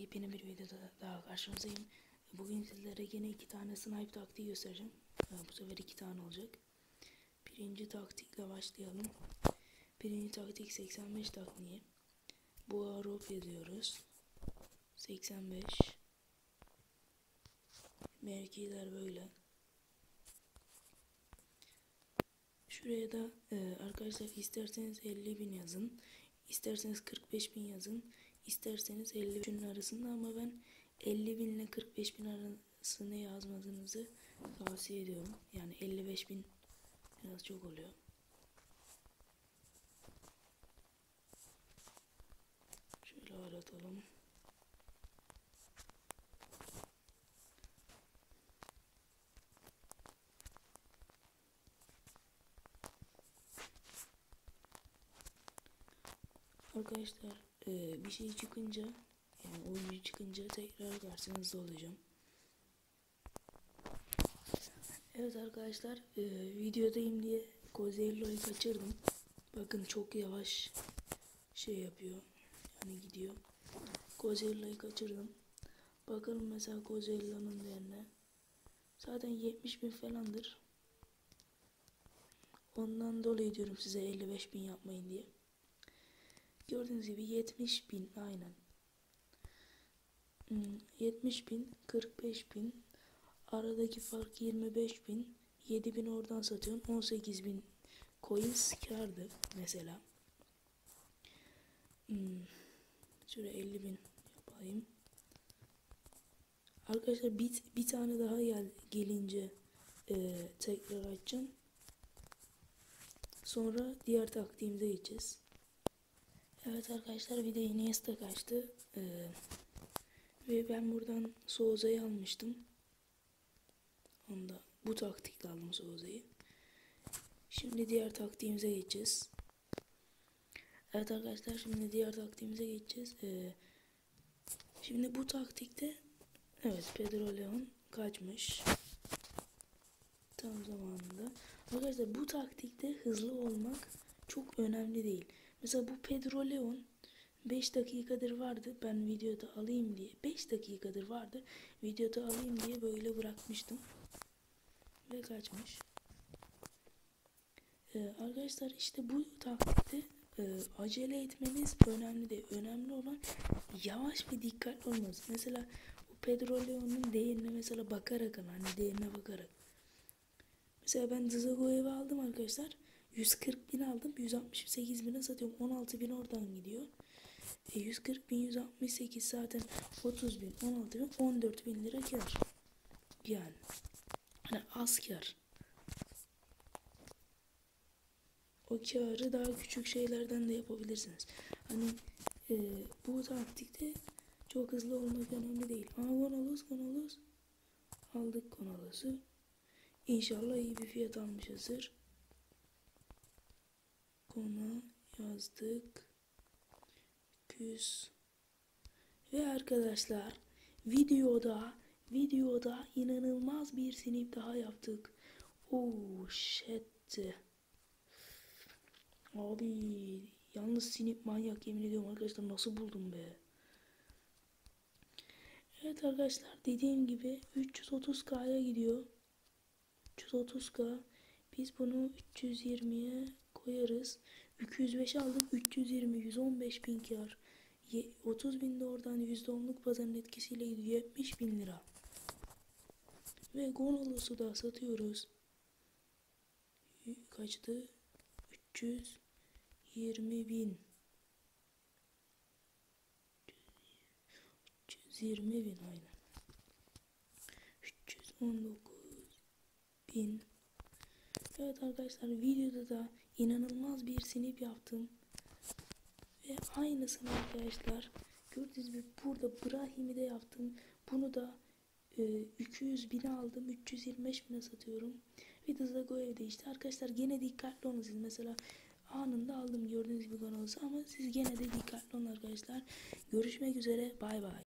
yepyeni bir videoda daha karşınızdayım. Bugün sizlere yine iki tane snipe taktiği göstereceğim. Ee, Bu sefer iki tane olacak. Birinci taktikle başlayalım. Birinci taktik 85 taktiği. Bu arop yazıyoruz. 85 Mevkiler böyle. Şuraya da e, arkadaşlar isterseniz 50 bin yazın. isterseniz 45 bin yazın. İsterseniz 50 binin arasında ama ben 50 bin ile 45 bin arasını yazmanızı tavsiye ediyorum. Yani 55 bin biraz çok oluyor. Şöyle aratalım. Arkadaşlar e, bir şey çıkınca yani oyuncu çıkınca tekrar karşınızda olacağım. Evet arkadaşlar e, videodayım diye Gozello'yu kaçırdım. Bakın çok yavaş şey yapıyor. Yani gidiyor. Gozello'yu kaçırdım. Bakalım mesela Gozello'nun değerine. Zaten 70 bin falandır. Ondan dolayı diyorum size 55 bin yapmayın diye. Gördüğünüz gibi 70 bin aynen. Hmm, 70 bin, 45 bin. Aradaki fark 25 bin. 7 bin oradan satıyorsun. 18 bin coins kardı mesela. Hmm, şöyle 50 bin yapayım. Arkadaşlar bir, bir tane daha gel, gelince e, tekrar açacağım. Sonra diğer taktiğimize geçeceğiz. Evet arkadaşlar bir de Iniesta kaçtı. Ee, ve ben buradan Souza'yı almıştım. Onda bu taktikle aldım Souza'yı. Şimdi diğer taktiğimize geçeceğiz. Evet arkadaşlar şimdi diğer taktiğimize geçeceğiz. Ee, şimdi bu taktikte evet Pedro Leon kaçmış. Tam zamanında. Arkadaşlar bu taktikte hızlı olmak çok önemli değil. Mesela bu Pedro Leon 5 dakikadır vardı. Ben videoda alayım diye 5 dakikadır vardı. Videoda alayım diye böyle bırakmıştım. Ve kaçmış. Ee, arkadaşlar işte bu taktikte e, acele etmeniz önemli değil. Önemli olan yavaş ve dikkatli olmanız. Mesela bu Pedro Leon'un değerine mesela bakarak hani değerine bakarak. Mesela ben Zagoev'i aldım arkadaşlar. 140 bin aldım. 168 bine satıyorum. 16 bin oradan gidiyor. E 140 bin 168 zaten 30 bin 16 bin 14 bin lira kar. Yani. Hani az kar. O karı daha küçük şeylerden de yapabilirsiniz. Hani e, bu taktikte çok hızlı olmak önemli değil. Ama Gonalos Gonalos aldık Gonalos'u. İnşallah iyi bir fiyat almışızdır. Kona yazdık. 200 ve arkadaşlar videoda videoda inanılmaz bir sinip daha yaptık. Oh shit. Abi yalnız sinip manyak yemin ediyorum arkadaşlar nasıl buldum be. Evet arkadaşlar dediğim gibi 330k'ya gidiyor. 330k biz bunu 320'ye koyarız. 205 aldım. 320, 115 bin kar. 30 bin de oradan %10'luk pazarın etkisiyle gidiyor. 70 bin lira. Ve Gonalos'u da satıyoruz. Kaçtı? 320 bin. 320 bin aynen. 319 bin. Evet arkadaşlar videoda da inanılmaz bir sinip yaptım. Ve aynısını arkadaşlar gördüğünüz gibi burada Brahim'i de yaptım. Bunu da e, 200 bine aldım. 325 bine satıyorum. Ve de Zagoev'de işte arkadaşlar gene dikkatli olun siz. Mesela anında aldım gördüğünüz gibi kanalısı ama siz gene de dikkatli olun arkadaşlar. Görüşmek üzere. Bay bay.